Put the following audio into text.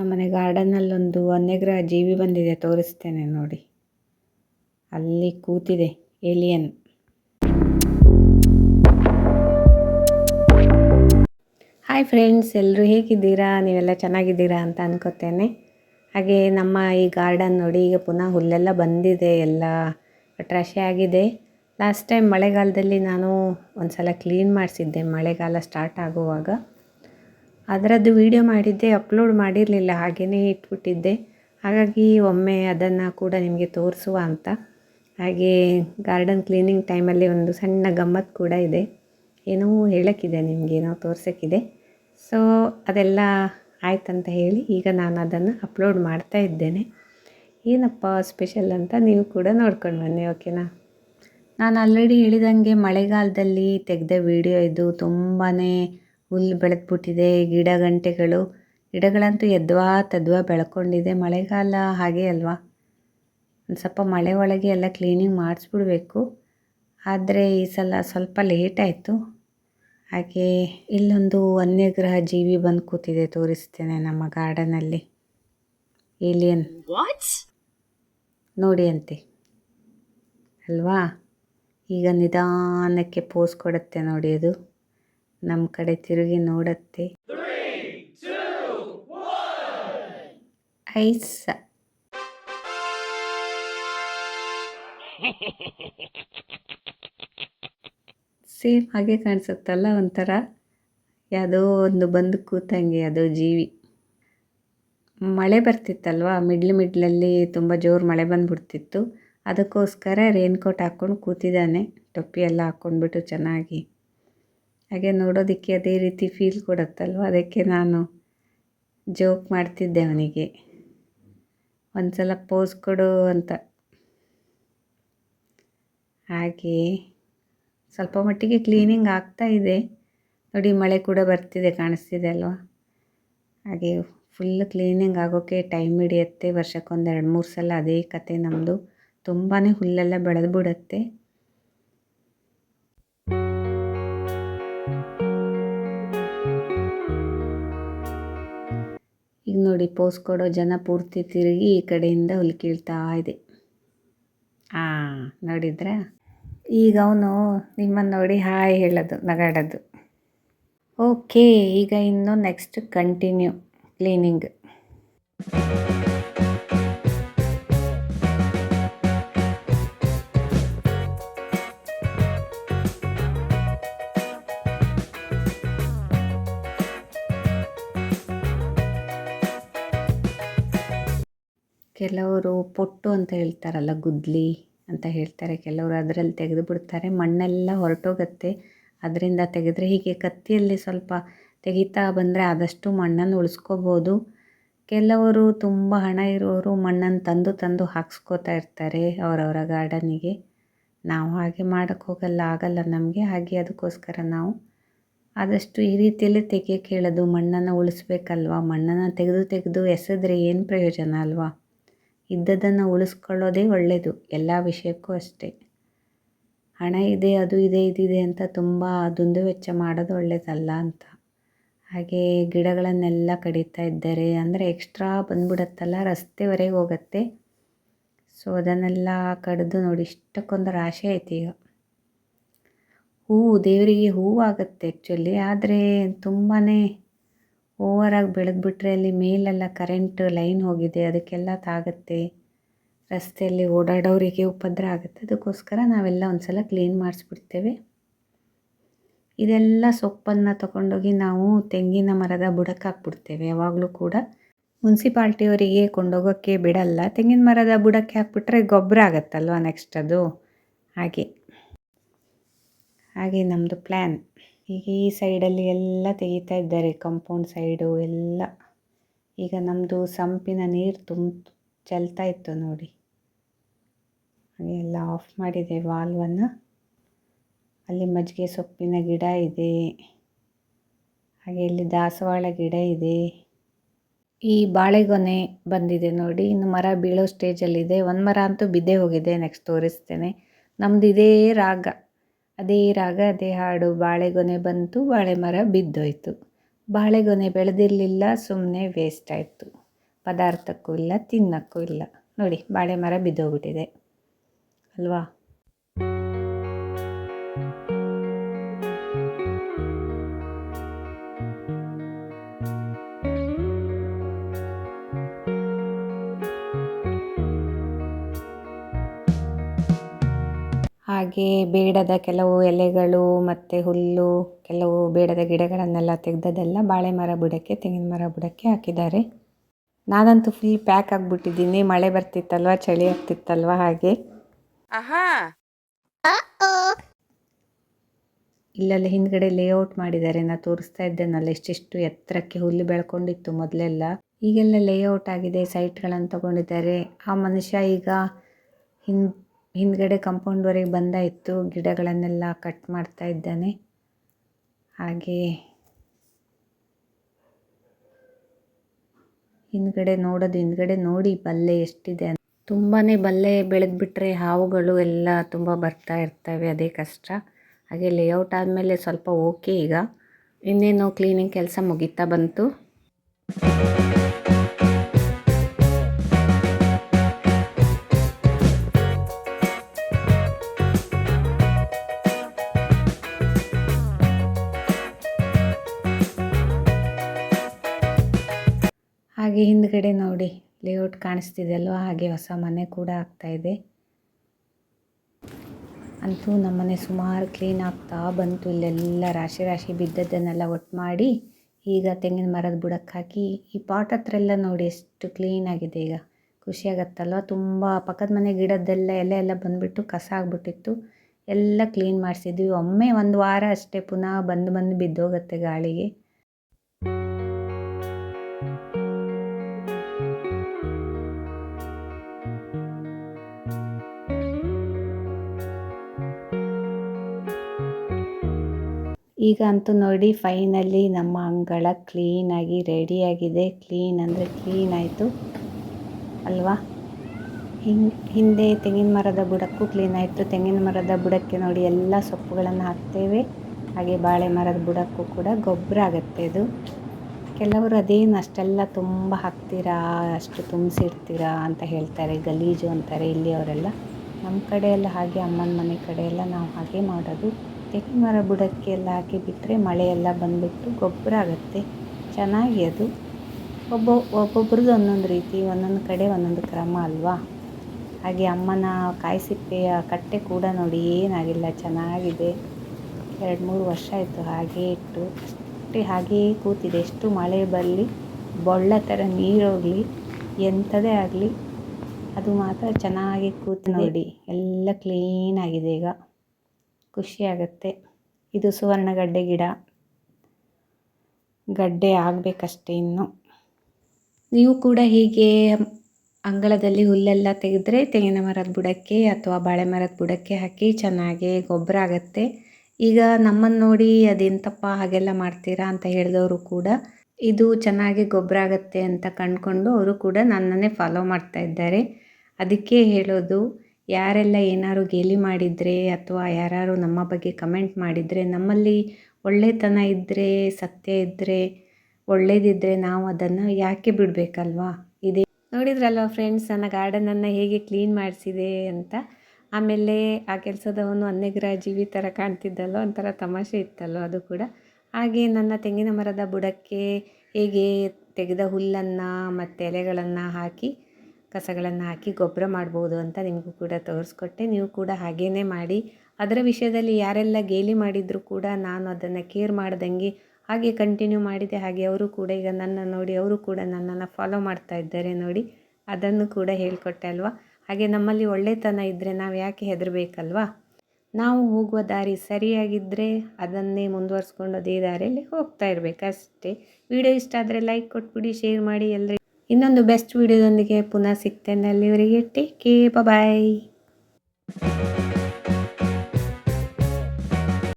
ನಮ್ಮನೆ ಗಾರ್ಡನ್ನಲ್ಲೊಂದು ವನ್ಯಗ್ರಹ ಜೀವಿ ಬಂದಿದೆ, ತೋರಿಸ್ತೇನೆ ನೋಡಿ. ಅಲ್ಲಿ ಕೂತಿದೆ ಏಲಿಯನ್. ಹಾಯ್ ಫ್ರೆಂಡ್ಸ್ ಎಲ್ಲರೂ ಹೇಗಿದ್ದೀರಾ? ನೀವೆಲ್ಲ ಚೆನ್ನಾಗಿದ್ದೀರಾ ಅಂತ ಅನ್ಕೋತೇನೆ. ಹಾಗೆ ನಮ್ಮ ಈ ಗಾರ್ಡನ್ ನೋಡಿ, ಈಗ ಪುನಃ ಹುಲ್ಲೆಲ್ಲ ಬಂದಿದೆ, ಎಲ್ಲ ಟ್ರಶೆ ಆಗಿದೆ. ಲಾಸ್ಟ್ ಟೈಮ್ ಮಳೆಗಾಲದಲ್ಲಿ ನಾನು ಒಂದು ಸಲ ಕ್ಲೀನ್ ಮಾಡಿಸಿದ್ದೆ, ಮಳೆಗಾಲ ಸ್ಟಾರ್ಟ್ ಆಗುವಾಗ. ಅದರದ್ದು ವಿಡಿಯೋ ಮಾಡಿದ್ದೆ ಅಪ್ಲೋಡ್ ಮಾಡಿರಲಿಲ್ಲ ಹಾಗೆಯೇ ಇಟ್ಬಿಟ್ಟಿದ್ದೆ. ಹಾಗಾಗಿ ಒಮ್ಮೆ ಅದನ್ನು ಕೂಡ ನಿಮಗೆ ತೋರಿಸುವ ಅಂತ. ಹಾಗೆ ಗಾರ್ಡನ್ ಕ್ಲೀನಿಂಗ್ ಟೈಮಲ್ಲಿ ಒಂದು ಸಣ್ಣ ಗಮ್ಮತ್ತು ಕೂಡ ಇದೆ. ಏನೋ ಹೇಳೋಕ್ಕಿದೆ ಏನೋ ತೋರ್ಸೋಕ್ಕಿದೆ. ಸೊ ಅದೆಲ್ಲ ಆಯ್ತಂತ ಹೇಳಿ ಈಗ ನಾನು ಅದನ್ನು ಅಪ್ಲೋಡ್ ಮಾಡ್ತಾ ಇದ್ದೇನೆ. ಏನಪ್ಪ ಸ್ಪೆಷಲ್ ಅಂತ ನೀವು ಕೂಡ ನೋಡ್ಕೊಂಡು ಬನ್ನಿ ಓಕೆನಾ ನಾನು ಆಲ್ರೆಡಿ ಹೇಳಿದಂಗೆ ಮಳೆಗಾಲದಲ್ಲಿ ತೆಗೆದ ವಿಡಿಯೋ ಇದು ತುಂಬಾ ಹುಲ್ಲು ಬೆಳೆದ್ಬಿಟ್ಟಿದೆ ಗಿಡ ಗಂಟೆಗಳು. ಗಿಡಗಳಂತೂ ಎದ್ವಾ ತದ್ವಾ ಬೆಳ್ಕೊಂಡಿದೆ. ಮಳೆಗಾಲ ಹಾಗೆ ಅಲ್ವಾ? ಒಂದು ಸ್ವಲ್ಪ ಮಳೆ ಒಳಗೆ ಎಲ್ಲ ಕ್ಲೀನಿಂಗ್ ಮಾಡಿಸ್ಬಿಡ್ಬೇಕು. ಆದರೆ ಈ ಸಲ ಸ್ವಲ್ಪ ಲೇಟ್ ಆಯಿತು. ಹಾಗೆ ಇಲ್ಲೊಂದು ವನ್ಯಗ್ರಹ ಜೀವಿ ಬಂದು ಕೂತಿದೆ ತೋರಿಸ್ತೇನೆ ನಮ್ಮ ಗಾರ್ಡನಲ್ಲಿ ಏಲಿಯನ್ ನೋಡಿ ಅಂತೆ. ಅಲ್ವಾ? ಈಗ ನಿಧಾನಕ್ಕೆ ಪೋಸ್ ಕೊಡುತ್ತೆ ನೋಡಿ ಅದು. ನಮ್ಮ ಕಡೆ ತಿರುಗಿ ನೋಡತ್ತೆ. ಐಸ. ಸೇಮ್ ಹಾಗೆ ಕಾಣಿಸುತ್ತಲ್ಲ ಒಂಥರ? ಯಾವುದೋ ಒಂದು ಬಂದು ಕೂತಂಗೆ ಅದು ಜೀವಿ. ಮಳೆ ಬರ್ತಿತ್ತಲ್ವ? ಮಿಡ್ಲ್ ಮಿಡ್ಲಲ್ಲಿ ತುಂಬ ಜೋರು ಮಳೆ ಬಂದುಬಿಡ್ತಿತ್ತು. ಅದಕ್ಕೋಸ್ಕರ ರೇನ್ಕೋಟ್ ಹಾಕ್ಕೊಂಡು ಕೂತಿದ್ದಾನೆ. ಟೊಪ್ಪಿ ಎಲ್ಲ ಹಾಕ್ಕೊಂಡ್ಬಿಟ್ಟು ಚೆನ್ನಾಗಿ. ಹಾಗೆ ನೋಡೋದಕ್ಕೆ ಅದೇ ರೀತಿ ಫೀಲ್ ಕೊಡುತ್ತಲ್ವ? ಅದಕ್ಕೆ ನಾನು ಜೋಕ್ ಮಾಡ್ತಿದ್ದೆ ಅವನಿಗೆ. ಒಂದು ಸಲ ಪೋಸ್ ಕೊಡು ಅಂತ. ಹಾಗೆ ಸ್ವಲ್ಪ ಮಟ್ಟಿಗೆ ಕ್ಲೀನಿಂಗ್ ಆಗ್ತಾ ಇದೆ. ನೋಡಿ ಮಳೆ ಕೂಡ ಬರ್ತಿದೆ, ಕಾಣಿಸ್ತಿದೆ ಅಲ್ವಾ? ಹಾಗೆ ಫುಲ್ ಕ್ಲೀನಿಂಗ್ ಆಗೋಕ್ಕೆ ಟೈಮ್ ಹಿಡಿಯುತ್ತೆ. ವರ್ಷಕ್ಕೊಂದು ಎರಡು ಮೂರು ಸಲ ಅದೇ ಕತೆ ನಮ್ಮದು ತುಂಬಾ ಹುಲ್ಲೆಲ್ಲ ಬೆಳೆದು ಬಿಡುತ್ತೆ ನೋಡಿ, ಪೋಸ್ ಕೊಡೋ ಜನ ಪೂರ್ತಿ ತಿರುಗಿ ಈ ಕಡೆಯಿಂದ ಹುಲ್ಕೀಳ್ತಾ ಇದೆ. ಹಾಂ ನೋಡಿದ್ರೆ? ಈಗ ಅವನು ನಿಮ್ಮನ್ನು ನೋಡಿ ಹಾಯ್ ಹೇಳೋದು, ನಗಾಡೋದು. ಓಕೆ ಈಗ ಇನ್ನು ನೆಕ್ಸ್ಟ್ ಕಂಟಿನ್ಯೂ ಕ್ಲೀನಿಂಗ್ ಕೆಲವರು ಪೊಟ್ಟು ಅಂತ ಹೇಳ್ತಾರಲ್ಲ, ಗುದ್ಲಿ ಅಂತ ಹೇಳ್ತಾರೆ. ಕೆಲವರು ಅದರಲ್ಲಿ ತೆಗೆದು ಬಿಡ್ತಾರೆ. ಮಣ್ಣೆಲ್ಲ ಹೊರಟೋಗತ್ತೆ. ಅದರಿಂದ ತೆಗೆದರೆ ಹೀಗೆ ಕತ್ತಿಯಲ್ಲಿ ಸ್ವಲ್ಪ ತೆಗಿತಾ ಬಂದರೆ ಆದಷ್ಟು ಮಣ್ಣನ್ನು ಉಳಿಸ್ಕೋಬೋದು. ಕೆಲವರು ತುಂಬ ಹಣ ಇರೋರು ಮಣ್ಣನ್ನು ತಂದು ತಂದು ಹಾಕ್ಸ್ಕೋತಾ ಇರ್ತಾರೆ ಅವರವರ ಗಾರ್ಡನಿಗೆ. ನಾವು ಹಾಗೆ ಮಾಡೋಕ್ಕೆ ಹೋಗಲ್ಲ, ಆಗಲ್ಲ ನಮಗೆ. ಹಾಗೆ ಅದಕ್ಕೋಸ್ಕರ ನಾವು ಆದಷ್ಟು ಈ ರೀತಿಯಲ್ಲೇ ತೆಗಿಯೋಕ್ಕೆ ಹೇಳೋದು ಮಣ್ಣನ್ನು ಉಳಿಸ್ಬೇಕಲ್ವ? ಮಣ್ಣನ್ನು ತೆಗೆದು ತೆಗೆದು ಎಸೆದ್ರೆ ಏನು ಪ್ರಯೋಜನ ಅಲ್ವಾ? ಇದ್ದದನ್ನು ಉಳಿಸ್ಕೊಳ್ಳೋದೇ ಒಳ್ಳೆಯದು ಎಲ್ಲ ವಿಷಯಕ್ಕೂ ಅಷ್ಟೇ. ಹಣ ಇದೆ, ಅದು ಇದೆ, ಇದಿದೆ ಅಂತ ತುಂಬ ದುಂದು ವೆಚ್ಚ ಮಾಡೋದು ಒಳ್ಳೆಯದಲ್ಲ ಅಂತ. ಹಾಗೆ ಗಿಡಗಳನ್ನೆಲ್ಲ ಕಡಿತಾ ಇದ್ದಾರೆ ಅಂದರೆ ಎಕ್ಸ್ಟ್ರಾ ಬಂದ್ಬಿಡತ್ತಲ್ಲ, ರಸ್ತೆವರೆಗೆ ಹೋಗುತ್ತೆ. ಸೊ ಅದನ್ನೆಲ್ಲ ಕಡಿದು ನೋಡಿ, ಇಷ್ಟಕ್ಕೊಂದು ರಾಶಿ ಐತೆ ಈಗ. ಹೂವು ದೇವರಿಗೆ ಹೂವಾಗುತ್ತೆ ಆ್ಯಕ್ಚುಲಿ ಆದರೆ ತುಂಬಾ ಓವರಾಗಿ ಬೆಳೆದ್ಬಿಟ್ರೆ ಅಲ್ಲಿ ಮೇಲೆಲ್ಲ ಕರೆಂಟ್ ಲೈನ್ ಹೋಗಿದೆ, ಅದಕ್ಕೆಲ್ಲ ತಾಗುತ್ತೆ. ರಸ್ತೆಯಲ್ಲಿ ಓಡಾಡೋರಿಗೆ ಉಪದ್ರ ಆಗುತ್ತೆ. ಅದಕ್ಕೋಸ್ಕರ ನಾವೆಲ್ಲ ಒಂದು ಸಲ ಕ್ಲೀನ್ ಮಾಡಿಸ್ಬಿಡ್ತೇವೆ. ಇದೆಲ್ಲ ಸೊಪ್ಪನ್ನು ತಗೊಂಡೋಗಿ ನಾವು ತೆಂಗಿನ ಮರದ ಬುಡಕ್ಕೆ ಹಾಕ್ಬಿಡ್ತೇವೆ. ಯಾವಾಗಲೂ ಕೂಡ ಮುನ್ಸಿಪಾಲ್ಟಿಯವರಿಗೆ ಕೊಂಡೋಗೋಕ್ಕೆ ಬಿಡಲ್ಲ. ತೆಂಗಿನ ಮರದ ಬುಡಕ್ಕೆ ಹಾಕ್ಬಿಟ್ರೆ ಗೊಬ್ಬರ ಆಗುತ್ತಲ್ವ ನೆಕ್ಸ್ಟ್ ಅದು? ಹಾಗೆ. ಹಾಗೆ ನಮ್ಮದು ಪ್ಲ್ಯಾನ್ ಈಗ ಈ ಸೈಡಲ್ಲಿ ಎಲ್ಲ ತೆಗಿತಾ ಇದ್ದಾರೆ ಕಂಪೌಂಡ್ ಸೈಡು ಎಲ್ಲ. ಈಗ ನಮ್ಮದು ಸಂಪಿನ ನೀರು ತುಂಬ ಚೆಲ್ತಾ ಇತ್ತು ನೋಡಿ. ಹಾಗೆ ಎಲ್ಲ ಆಫ್ ಮಾಡಿದೆ ವಾಲ್ವನ್ನು. ಅಲ್ಲಿ ಮಜ್ಜಿಗೆ ಸೊಪ್ಪಿನ ಗಿಡ ಇದೆ. ಹಾಗೆ ಇಲ್ಲಿ ದಾಸವಾಳ ಗಿಡ ಇದೆ. ಈ ಬಾಳೆಗೊನೆ ಬಂದಿದೆ ನೋಡಿ. ಇನ್ನು ಮರ ಬೀಳೋ ಸ್ಟೇಜಲ್ಲಿದೆ ಒಂದು ಮರ ಅಂತೂ ಬಿದ್ದೇ ಹೋಗಿದೆ. ನೆಕ್ಸ್ಟ್ ತೋರಿಸ್ತೇನೆ. ನಮ್ಮದು ಇದೇ ರಾಗ. ಅದೇ ರಾಗ, ಅದೇ ಹಾಡು ಬಾಳೆಗೊನೆ ಬಂತು, ಬಾಳೆ ಮರ ಬಿದ್ದೋಯ್ತು. ಬಾಳೆಗೊನೆ ಬೆಳೆದಿರಲಿಲ್ಲ ಸುಮ್ಮನೆ ವೇಸ್ಟ್ ಆಯಿತು. ಪದಾರ್ಥಕ್ಕೂ ಇಲ್ಲ, ತಿನ್ನೋಕ್ಕೂ ಇಲ್ಲ. ನೋಡಿ, ಬಾಳೆ ಮರ ಬಿದ್ದೋಗ್ಬಿಟ್ಟಿದೆ. ಅಲ್ವಾ? ಹಾಗೆ ಬೇಡದ ಕೆಲವು ಎಲೆಗಳು ಮತ್ತು ಹುಲ್ಲು ಕೆಲವು ಬೇಡದ ಗಿಡಗಳನ್ನೆಲ್ಲ ತೆಗೆದದೆಲ್ಲ ಬಾಳೆ ಮರ ಬುಡಕ್ಕೆ ತೆಂಗಿನ ಮರ ಬುಡಕ್ಕೆ ಹಾಕಿದ್ದಾರೆ. ನಾನಂತೂ ಫುಲ್ ಪ್ಯಾಕ್ ಆಗಿಬಿಟ್ಟಿದ್ದೀನಿ. ಮಳೆ ಬರ್ತಿತ್ತಲ್ವ? ಚಳಿ ಆಗ್ತಿತ್ತಲ್ವ? ಹಾಗೆ. ಇಲ್ಲೆಲ್ಲ ಹಿಂದ್ಗಡೆ ಲೇಔಟ್ ಮಾಡಿದ್ದಾರೆ. ನಾ ತೋರಿಸ್ತಾ ಇದ್ದೇನಲ್ಲ ಎಷ್ಟೆಷ್ಟು ಎತ್ತರಕ್ಕೆ ಹುಲ್ಲು ಬೆಳ್ಕೊಂಡಿತ್ತು ಮೊದಲೆಲ್ಲ. ಈಗೆಲ್ಲ ಲೇಔಟ್ ಆಗಿದೆ. ಸೈಟ್ಗಳನ್ನು ತಗೊಂಡಿದ್ದಾರೆ. ಆ ಮನುಷ್ಯ ಈಗ ಹಿನ್ ಹಿಂದ್ಗಡೆ ಬಂದಾ ಇತ್ತು, ಗಿಡಗಳನ್ನೆಲ್ಲ ಕಟ್ ಮಾಡ್ತಾ ಇದ್ದಾನೆ. ಹಾಗೆ ಹಿಂದ್ಗಡೆ ನೋಡೋದು, ಹಿಂದ್ಗಡೆ ನೋಡಿ ಬಲ್ಲೆ ಎಷ್ಟಿದೆ ಅಂತ. ತುಂಬಾ ಬಲ್ಲೆ ಬೆಳೆದ್ಬಿಟ್ರೆ ಹಾವುಗಳು ಎಲ್ಲ ತುಂಬ ಬರ್ತಾ ಇರ್ತವೆ, ಅದೇ ಕಷ್ಟ. ಹಾಗೆ ಲೇಔಟ್ ಆದಮೇಲೆ ಸ್ವಲ್ಪ ಓಕೆ ಈಗ. ಇನ್ನೇನು ಕ್ಲೀನಿಂಗ್ ಕೆಲಸ ಮುಗಿತಾ ಬಂತು. ಹಾಗೆ ಹಿಂದ್ಗಡೆ ನೋಡಿ ಲೇಔಟ್ ಕಾಣಿಸ್ತಿದೆಯಲ್ವ ಹಾಗೆ ಹೊಸ ಮನೆ ಕೂಡ ಆಗ್ತಾ ಇದೆ. ಅಂತೂ ನಮ್ಮನೆ ಸುಮಾರು ಕ್ಲೀನ್ ಆಗ್ತಾ ಬಂತು. ಇಲ್ಲೆಲ್ಲ ರಾಶಿ ರಾಶಿ ಬಿದ್ದದ್ದನ್ನೆಲ್ಲ ಒಟ್ಟು ಮಾಡಿ ಈಗ ತೆಂಗಿನ ಮರದ ಬುಡಕ್ಕೆ ಹಾಕಿ ಈ ಪಾಟ್ ಹತ್ರ ಎಲ್ಲ ನೋಡಿ ಎಷ್ಟು ಕ್ಲೀನ್ ಆಗಿದೆ ಈಗ. ಖುಷಿಯಾಗತ್ತಲ್ವ ತುಂಬ ಪಕ್ಕದ ಮನೆ ಗಿಡದ್ದೆಲ್ಲ, ಎಲೆ ಎಲ್ಲ ಬಂದುಬಿಟ್ಟು ಕಸ ಆಗಿಬಿಟ್ಟಿತ್ತು. ಎಲ್ಲ ಕ್ಲೀನ್ ಮಾಡಿಸಿದ್ವಿ. ಒಮ್ಮೆ ಒಂದು ವಾರ ಅಷ್ಟೇ ಪುನಃ ಬಂದು ಬಂದು ಬಿದ್ದೋಗುತ್ತೆ ಗಾಳಿಗೆ. ಈಗ ಅಂತೂ ನೋಡಿ ಫೈನಲಿ ನಮ್ಮ ಅಂಗಳ ಕ್ಲೀನಾಗಿ ರೆಡಿಯಾಗಿದೆ ಕ್ಲೀನ್ ಅಂದರೆ ಕ್ಲೀನ್ ಆಯಿತು. ಅಲ್ವಾ? ಹಿಂಗೆ, ಹಿಂದೆ ತೆಂಗಿನ ಮರದ ಬುಡಕ್ಕೂ ಕ್ಲೀನ್ ಆಯಿತು. ತೆಂಗಿನ ಮರದ ಬುಡಕ್ಕೆ ನೋಡಿ ಎಲ್ಲ ಸೊಪ್ಪುಗಳನ್ನು ಹಾಕ್ತೇವೆ. ಹಾಗೆ ಬಾಳೆ ಮರದ ಬುಡಕ್ಕೂ ಕೂಡ ಗೊಬ್ಬರ ಆಗುತ್ತೆ ಇದು. ಕೆಲವರು ಅದೇನು ಅಷ್ಟೆಲ್ಲ ತುಂಬ ಹಾಕ್ತೀರಾ, ಅಷ್ಟು ತುಂಬಿಸಿರ್ತೀರಾ ಅಂತ ಹೇಳ್ತಾರೆ. ಗಲೀಜು ಅಂತಾರೆ ಇಲ್ಲಿಯವರೆಲ್ಲ ನಮ್ಮ ಕಡೆಯೆಲ್ಲ ಹಾಗೆ, ಅಮ್ಮನ ಮನೆ ಕಡೆಯೆಲ್ಲ ನಾವು ಹಾಗೆ ಮಾಡೋದು. ತೆಂಗಿನ ಮರ ಬುಡಕ್ಕೆ ಎಲ್ಲ ಹಾಕಿ ಬಿಟ್ಟರೆ ಮಳೆ ಎಲ್ಲ ಬಂದುಬಿಟ್ಟು ಗೊಬ್ಬರ ಆಗುತ್ತೆ. ಚೆನ್ನಾಗಿ ಅದು. ಒಬ್ಬ, ಒಬ್ಬೊಬ್ರದ್ದು ಒಂದೊಂದು ರೀತಿ, ಒಂದೊಂದು ಕಡೆ ಒಂದೊಂದು ಕ್ರಮ ಅಲ್ವಾ? ಹಾಗೆ ಅಮ್ಮನ ಕಾಯಿ ಸಿಪ್ಪೆಯ ಕಟ್ಟೆ ಕೂಡ ನೋಡಿ ಏನಾಗಿಲ್ಲ, ಚೆನ್ನಾಗಿದೆ. ಎರಡು, ಮೂರು ವರ್ಷ ಆಯಿತು ಹಾಗೆ ಇಟ್ಟು, ಅಷ್ಟೇ ಹಾಗೇ ಕೂತಿದೆ. ಎಷ್ಟು ಮಳೆ ಬರಲಿ, ಬೊಳ್ಳ ಥರ ನೀರೋಗಲಿ ಎಂಥದೇ ಆಗಲಿ, ಅದು ಮಾತ್ರ ಚೆನ್ನಾಗಿ ಕೂತು ನೋಡಿ. ಎಲ್ಲ ಕ್ಲೀನಾಗಿದೆ ಈಗ. ಖುಷಿ ಆಗುತ್ತೆ ಇದು ಸುವರ್ಣಗಡ್ಡೆ ಗಿಡ. ಗಡ್ಡೆ ಆಗಬೇಕಷ್ಟೇ ಇನ್ನು. ನೀವು ಕೂಡ ಹೀಗೆ ಅಂಗಳದಲ್ಲಿ ಹುಲ್ಲೆಲ್ಲ ತೆಗೆದ್ರೆ ತೆಂಗಿನ ಮರದ ಬುಡಕ್ಕೆ ಅಥವಾ ಬಾಳೆ ಮರದ ಬುಡಕ್ಕೆ ಹಾಕಿ ಚೆನ್ನಾಗಿ ಗೊಬ್ಬರ ಆಗುತ್ತೆ. ಈಗ ನಮ್ಮನ್ನು ನೋಡಿ ಅದೆಂತಪ್ಪ ಹಾಗೆಲ್ಲ ಮಾಡ್ತೀರಾ ಅಂತ ಹೇಳಿದವರು ಕೂಡ ಇದು ಚೆನ್ನಾಗಿ ಗೊಬ್ಬರ ಆಗುತ್ತೆ ಅಂತ ಕಂಡುಕೊಂಡು ಅವರು ಕೂಡ ನನ್ನನ್ನೇ ಫಾಲೋ ಮಾಡ್ತಾ ಇದ್ದಾರೆ. ಅದಕ್ಕೆ ಹೇಳೋದು ಯಾರೆಲ್ಲ ಏನಾದ್ರು ಗೇಲಿ ಮಾಡಿದರೆ ಅಥವಾ ಯಾರಾದ್ರು ನಮ್ಮ ಬಗ್ಗೆ ಕಮೆಂಟ್ ಮಾಡಿದರೆ, ನಮ್ಮಲ್ಲಿ ಒಳ್ಳೆತನ ಇದ್ದರೆ ಸತ್ಯ ಇದ್ದರೆ ಒಳ್ಳೇದಿದ್ದರೆ ನಾವು ಅದನ್ನು ಯಾಕೆ ಬಿಡಬೇಕಲ್ವಾ? ಇದೇ ನೋಡಿದ್ರಲ್ವ ಫ್ರೆಂಡ್ಸ್ ನನ್ನ ಗಾರ್ಡನನ್ನು ಹೇಗೆ ಕ್ಲೀನ್ ಮಾಡಿಸಿದೆ ಅಂತ? ಆಮೇಲೆ ಆ ಕೆಲಸದವನು ಅನ್ನೆಗ್ರ ಜೀವಿ ಥರ ಕಾಣ್ತಿದ್ದಲ್ಲೋ ಒಂಥರ ತಮಾಷೆ ಇತ್ತಲ್ಲೋ ಅದು ಕೂಡ? ಹಾಗೆ ನನ್ನ ತೆಂಗಿನ ಮರದ ಬುಡಕ್ಕೆ ಹೇಗೆ ತೆಗೆದ ಹುಲ್ಲನ್ನು ಮತ್ತು ಎಲೆಗಳನ್ನು ಹಾಕಿ ಕಸಗಳನ್ನು ಹಾಕಿ ಗೊಬ್ಬರ ಮಾಡ್ಬೋದು ಅಂತ ನಿಮಗೂ ಕೂಡ ತೋರಿಸ್ಕೊಟ್ಟೆ. ನೀವು ಕೂಡ ಹಾಗೇ ಮಾಡಿ. ಅದರ ವಿಷಯದಲ್ಲಿ ಯಾರೆಲ್ಲ ಗೇಲಿ ಮಾಡಿದರೂ ಕೂಡ ನಾನು ಅದನ್ನು ಕೇರ್ ಮಾಡ್ದಂಗೆ ಹಾಗೆ ಕಂಟಿನ್ಯೂ ಮಾಡಿದೆ. ಹಾಗೆ ಅವರು ಕೂಡ ಈಗ ನನ್ನ ನೋಡಿ, ಅವರು ಕೂಡ ನನ್ನನ್ನು ಫಾಲೋ ಮಾಡ್ತಾ ಇದ್ದಾರೆ ನೋಡಿ. ಅದನ್ನು ಕೂಡ ಹೇಳಿಕೊಟ್ಟೆ ಅಲ್ವಾ? ಹಾಗೆ ನಮ್ಮಲ್ಲಿ ಒಳ್ಳೆತನ ಇದ್ದರೆ ನಾವು ಯಾಕೆ ಹೆದರಬೇಕಲ್ವಾ? ನಾವು ಹೋಗುವ ದಾರಿ ಸರಿಯಾಗಿದ್ದರೆ ಅದನ್ನೇ ಮುಂದುವರಿಸ್ಕೊಂಡು ಅದೇ ದಾರಿಯಲ್ಲಿ ಹೋಗ್ತಾ ಇರಬೇಕಷ್ಟೇ. ವಿಡಿಯೋ ಇಷ್ಟ ಆದರೆ ಲೈಕ್ ಕೊಟ್ಬಿಡಿ ಶೇರ್ ಮಾಡಿ ಎಲ್ಲರಿಗೂ ಇನ್ನೊಂದು ಬೆಸ್ಟ್ ವಿಡಿಯೋದೊಂದಿಗೆ ಪುನಃ ಸಿಗ್ತೇನೆ. ಅಲ್ಲಿವರೆಗೆ ಟೇಕ್ ಕೇ ಬಾಯ್